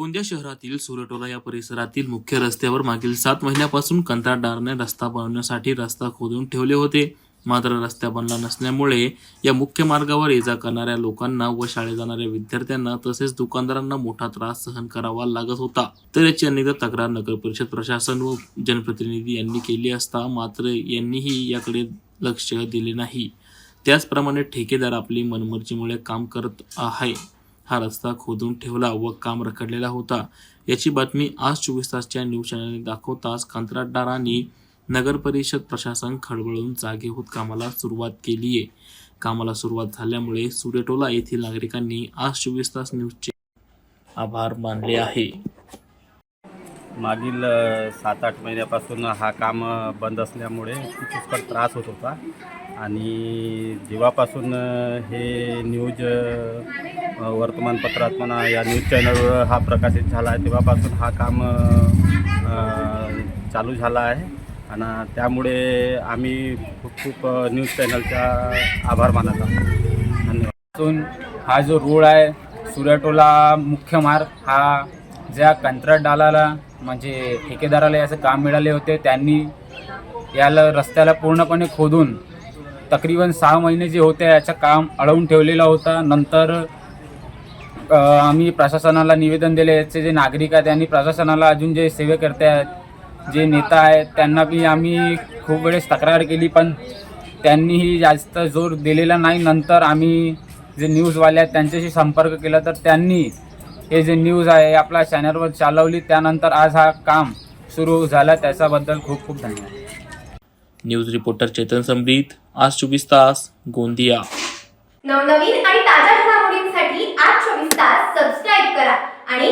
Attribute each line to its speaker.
Speaker 1: गोंदिया शहरातील सुरटोला या परिसरातील मुख्य रस्त्यावर मागील सात महिन्यापासून कंत्राटदाराने रस्ता बनवण्यासाठी रस्ता खोदून ठेवले होते. मात्र रस्ता बनला नसल्यामुळे या मुख्य मार्गावर ये जा करणाऱ्या लोकांना व शाळेत जाणाऱ्या विद्यार्थ्यांना तसेच दुकानदारांना मोठा त्रास सहन करावा लागत होता. तर याची अनेकदा तक्रार नगर परिषद प्रशासन व जनप्रतिनिधी यांनी केली असता मात्र यांनीही याकडे लक्ष दिले नाही. त्याचप्रमाणे ठेकेदार आपली मनमर्जीमुळे काम करत आहे. हा रस्ता खोदून ठेवला व काम रखडलेला होता. याची बातमी आज चोवीस तासच्या न्यूज चॅनलने दाखवताच कंत्राटदारांनी नगर परिषद प्रशासन खळबळून जागे होत कामाला सुरुवात केली आहे कामाला सुरुवात झाल्यामुळे सुरेटोला येथील नागरिकांनी आज चोवीस तास न्यूजचे आभार मानले आहे.
Speaker 2: मागील सात आठ महिन्यापासून हा काम बंद असल्यामुळे पुष्कळ त्रास होत होता. आणि जेव्हापासून हे न्यूज वर्तमानपत्रात म्हणा या न्यूज चॅनलवर हा प्रकाशित झाला आहे तेव्हापासून हा काम चालू झाला आहे. आणि त्यामुळे आम्ही खूप खूप न्यूज चॅनलचा आभार मानत आहोत. धन्यवाद.
Speaker 3: हा जो रोड आहे सुरटोला मुख्य मार्ग हा ज्या कंत्राटदाराला म्हणजे ठेकेदाराला याचं काम मिळाले होते त्यांनी याला रस्त्याला पूर्णपणे खोदून तकरीबन सहा महिने जे होते याचं काम अडवून ठेवलेलं होतं. नंतर आम्ही प्रशासनाला निवेदन दिले याचे जे नागरिक आहेत त्यांनी प्रशासनाला अजून जे सेवेकर्ते आहेत जे नेता आहेत त्यांना बी आम्ही खूप वेळेस तक्रार केली पण त्यांनीही जास्त जोर दिलेला नाही. नंतर आम्ही जे न्यूजवाले आहेत त्यांच्याशी संपर्क केला तर त्यांनी हे जे न्यूज आहे आपल्या चॅनलवर चालवली त्यानंतर आज हा काम सुरू झाला. त्याच्याबद्दल खूप खूप धन्यवाद.
Speaker 1: न्यूज रिपोर्टर चेतन समरीत आज चोवीस तास गोंदिया.
Speaker 4: नवनवीन आणि ताज्या घडामोडींसाठी आज चोवीस तास सबस्क्राईब करा आणि